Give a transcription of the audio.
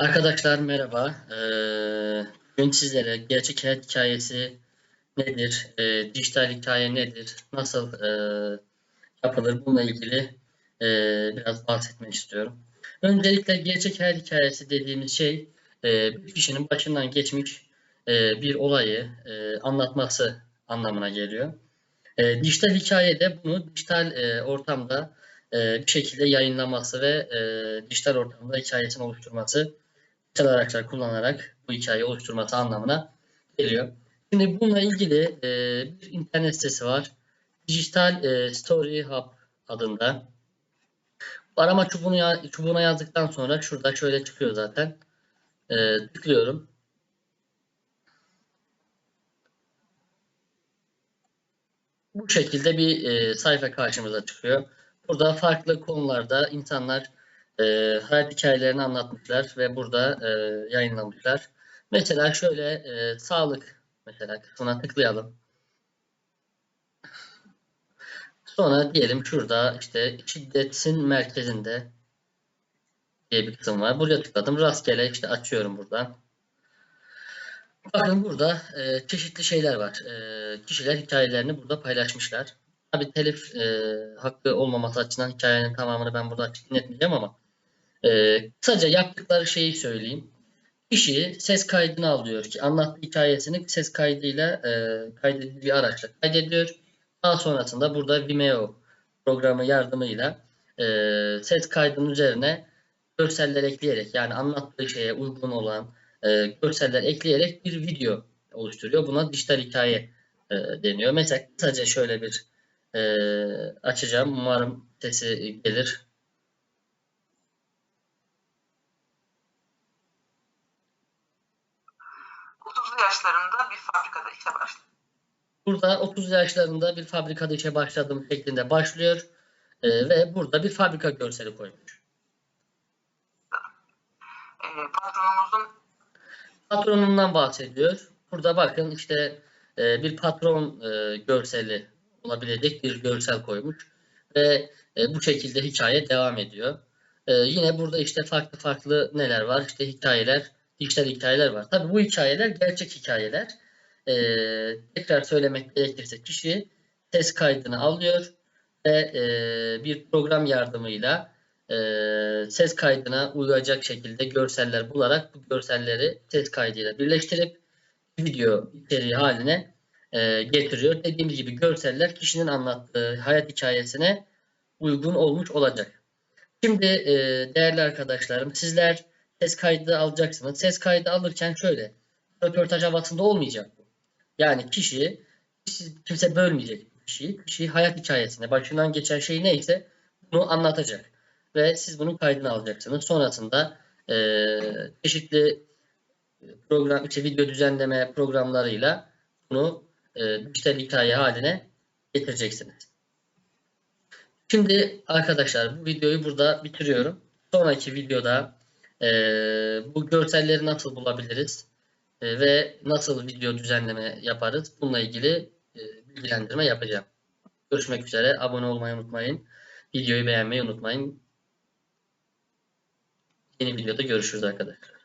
Arkadaşlar merhaba. Ee, bugün sizlere gerçek hayat hikayesi nedir, e, dijital hikaye nedir, nasıl e, yapılır bununla ilgili e, biraz bahsetmek istiyorum. Öncelikle gerçek hayat hikayesi dediğimiz şey e, bir kişinin başından geçmiş bir olayı anlatması anlamına geliyor. E, dijital hikaye de bunu dijital ortamda bir şekilde yayınlaması ve dijital ortamda hikayesini oluşturması dijital araçlar kullanarak bu hikayeyi oluşturması anlamına geliyor. Şimdi bununla ilgili e, bir internet sitesi var. Digital e, Story Hub adında. Arama çubuğunu ya- çubuğuna yazdıktan sonra şurada şöyle çıkıyor zaten. E, tıklıyorum. Bu şekilde bir e, sayfa karşımıza çıkıyor. Burada farklı konularda insanlar e, hayat hikayelerini anlatmışlar ve burada e, yayınlamışlar. Mesela şöyle e, sağlık mesela kısmına tıklayalım. Sonra diyelim şurada işte şiddetin merkezinde diye bir kısım var. Buraya tıkladım. Rastgele işte açıyorum buradan. Bakın burada e, çeşitli şeyler var. E, kişiler hikayelerini burada paylaşmışlar. Tabii telif e, hakkı olmaması açısından hikayenin tamamını ben burada açık dinletmeyeceğim ama e, kısaca yaptıkları şeyi söyleyeyim. Kişi ses kaydını alıyor ki anlattığı hikayesini ses kaydıyla e, kaydedici bir araçla kaydediyor. Daha sonrasında burada Vimeo programı yardımıyla e, ses kaydının üzerine görseller ekleyerek yani anlattığı şeye uygun olan e, görseller ekleyerek bir video oluşturuyor. Buna dijital hikaye e, deniyor. Mesela kısaca şöyle bir e, açacağım. Umarım sesi gelir. Yaşlarında bir fabrikada işe başladı. Burada 30 yaşlarında bir fabrikada işe başladım şeklinde başlıyor E, ve burada bir fabrika görseli koymuş. Ee, patronumuzun Patronundan bahsediyor. Burada bakın işte e, bir patron e, görseli olabilecek bir görsel koymuş ve e, bu şekilde hikaye devam ediyor. E, yine burada işte farklı farklı neler var? İşte hikayeler, dijital hikayeler var. Tabii bu hikayeler gerçek hikayeler. E, tekrar söylemek gerekirse kişi ses kaydını alıyor ve e, bir program yardımıyla e, ses kaydına uyacak şekilde görseller bularak bu görselleri ses kaydıyla birleştirip video içeriği haline e, getiriyor. Dediğimiz gibi görseller kişinin anlattığı hayat hikayesine uygun olmuş olacak. Şimdi e, değerli arkadaşlarım sizler ses kaydı alacaksınız. Ses kaydı alırken şöyle röportaj havasında olmayacak bu. Yani kişi kimse bölmeyecek kişiyi. Kişi hayat hikayesine başından geçen şey neyse bunu anlatacak ve siz bunun kaydını alacaksınız. Sonrasında e, çeşitli program, işte video düzenleme programlarıyla bunu e, dijital hikaye haline getireceksiniz. Şimdi arkadaşlar bu videoyu burada bitiriyorum. Sonraki videoda e, bu görselleri nasıl bulabiliriz e, ve nasıl video düzenleme yaparız bununla ilgili e, bilgilendirme yapacağım. Görüşmek üzere. Abone olmayı unutmayın. Videoyu beğenmeyi unutmayın. Yeni videoda görüşürüz arkadaşlar.